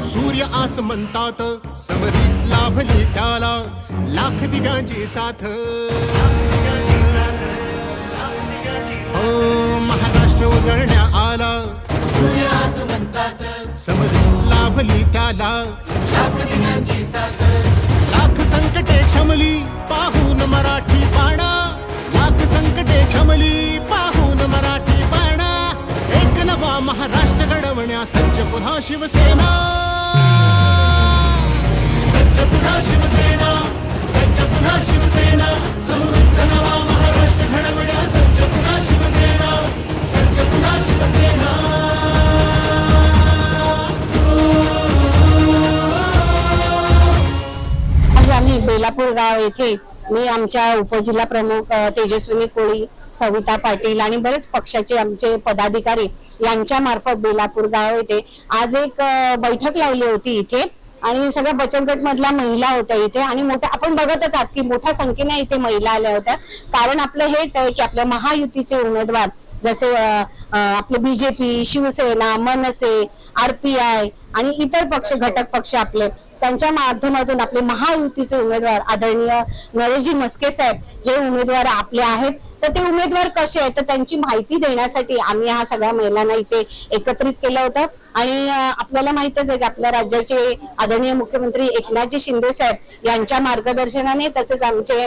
सूर्य आस म्हणतात. समरीत लाभली त्याला लाख दिव्यांची साथ. हो महाराष्ट्र उजळण्या आला. समरीत लाभली त्याला लाख संकटे क्षमली पाहून मराठी पाणा लाख संकटे क्षमली महाराष्ट्र घडवण्या सज्ज पुन्हा शिवसेना. सज्ज पुन्हा शिवसेना सज्ज पुन्हा शिवसेना समृद्ध नवा महाराष्ट्र घडवण्या सज्ज पुन्हा शिवसेना सज्ज पुन्हा शिवसेना. आज आम्ही बेलापूर गाव येथे मी आमच्या उपजिल्हा प्रमुख तेजस्विनी कोळी सविता पाटील आणि बरेच पक्षाचे आमचे पदाधिकारी यांच्या मार्फत बेलापूर गाव येथे आज एक बैठक लावली होती इथे. आणि सगळ्या बचत गट मधल्या महिला होत्या इथे. आणि मोठ्या आपण बघतच आहात की मोठ्या संख्येने इथे महिला आल्या होत्या. कारण आपलं हेच आहे की आपल्या महायुतीचे उमेदवार जसे आपले बीजेपी शिवसेना मनसे आरपीआय आणि इतर पक्ष घटक पक्ष आपले त्यांच्या माध्यमातून आपले महायुतीचे उमेदवार आदरणीय नरेशजी मस्के साहेब हे उमेदवार आपले आहेत. तर ते उमेदवार कसे आहेत तर त्यांची माहिती देण्यासाठी आम्ही ह्या सगळ्या महिलांना इथे एकत्रित केलं होतं. आणि आपल्याला माहितच आहे की आपल्या राज्याचे आदरणीय मुख्यमंत्री एकनाथजी शिंदे साहेब यांच्या मार्गदर्शनाने तसेच आमचे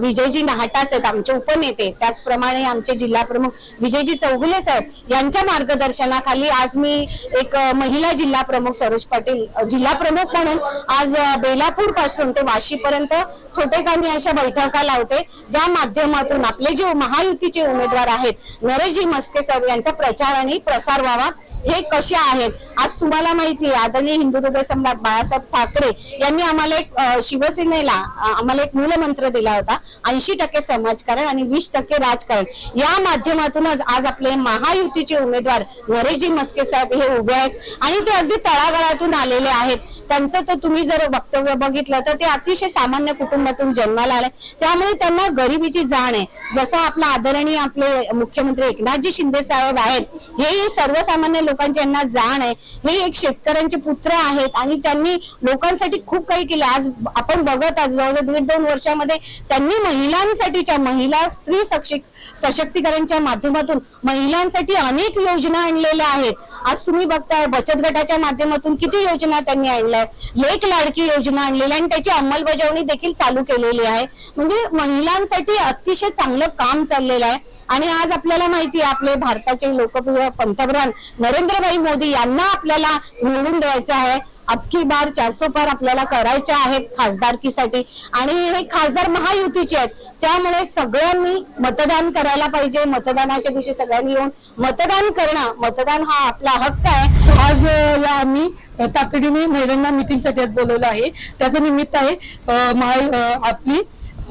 विजयजी नाहटास आहेत आमचे उपनेते त्याचप्रमाणे आमचे जिल्हा प्रमुख विजयजी चौगुले साहेब यांच्या मार्गदर्शनाखाली आज मी एक महिला जिल्हा प्रमुख सरोज पाटील जिल्हा प्रमुख म्हणून आज बेलापूरपासून ते वाशी पर्यंत छोटेखानी अशा बैठका लावते ज्या माध्यमातून आपले जे महायुतीचे उमेदवार आहेत. नरेशजी मस्के साहेब यांचा प्रचार आणि प्रसार व्हावा हे कसे आहेत? आज तुम्हाला माहिती आहे आदरणीय हिंदू हृदय सम्राट बाळासाहेब ठाकरे यांनी आम्हाला एक शिवसेनेला आम्हाला एक मूलमंत्र दिला होता ऐंशी टक्के समाजकारण आणि वीस टक्के राजकारण. या माध्यमातूनच आज आपले महायुतीचे उमेदवार नरेशजी मस्के साहेब हे उभे आहेत आणि ते अगदी तळागाळातून आलेले आहेत. त्यांचं तर तुम्ही जर वक्तव्य बघितलं तर ते अतिशय सामान्य कुटुंबातून जन्माला आले. त्यामुळे त्यांना गरिबीची जाण आहे. जसं आपला आदरणीय आपले मुख्यमंत्री एकनाथजी शिंदे साहेब आहेत हे सर्वसामान्य लोकांची यांना जाण आहे. हे एक शेतकऱ्यांचे पुत्र आहेत आणि त्यांनी लोकांसाठी खूप काही केलं. आज आपण बघत आज जवळजवळ दीड दोन वर्षामध्ये त्यांनी महिलांसाठीच्या महिला स्त्री सक्षिक सशक्तीकरणच्या माध्यमातून महिलांसाठी अनेक योजना आणलेल्या आहेत. आज तुम्ही बघताय बचत गटाच्या माध्यमातून किती योजना त्यांनी आणल्या. लेख लाडकी योजना आणलेली आहे आणि त्याची अंमलबजावणी देखील चालू केलेली आहे. म्हणजे महिलांसाठी अतिशय चांगलं काम चाललेलं आहे. आणि आज आपल्याला माहिती आहे आपले भारताचे लोकप्रिय पंतप्रधान नरेंद्रभाई मोदी यांना आपल्याला निवडून द्यायचं आहे. अबकी बार चारसो पार आपल्याला करायचे आहेत खासदारकीसाठी. आणि हे खासदार महायुतीचे आहेत. त्यामुळे सगळ्यांनी मतदान करायला पाहिजे. मतदानाच्या दिवशी सगळ्यांनी येऊन मतदान करणं. मतदान हा आपला हक्क आहे. आज या आम्ही तातडीने महिलांना मीटिंगसाठी आज बोलवलं आहे. त्याचं निमित्त आहे महा आपली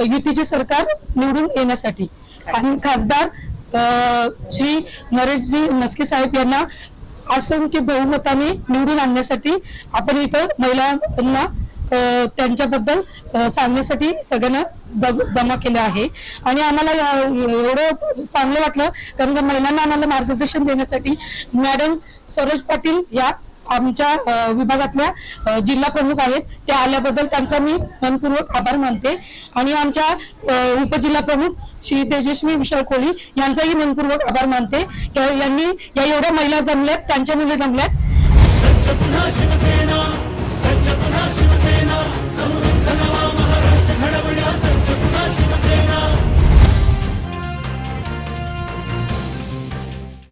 युतीचे सरकार निवडून येण्यासाठी. आणि खासदार श्री नरेशजी मस्के साहेब यांना असंख्य बहुमताने निवडून आणण्यासाठी आपण इथं महिलांना त्यांच्याबद्दल सांगण्यासाठी सगळ्यांना जमा केलं आहे. आणि आम्हाला एवढं चांगलं वाटलं कारण का महिलांना आम्हाला मार्गदर्शन देण्यासाठी मॅडम सरोज पाटील या आमच्या विभागातल्या जिल्हा प्रमुख आहेत. त्या आल्याबद्दल त्यांचा मी मनपूर्वक आभार मानते. आणि आमच्या उपजिल्हा प्रमुख श्री तेजस्वी विशाल कोळी यांचाही मनपूर्वक आभार मानते. यांनी या एवढ्या महिला जमल्यात त्यांच्या मुली जमल्यात. शिवसेना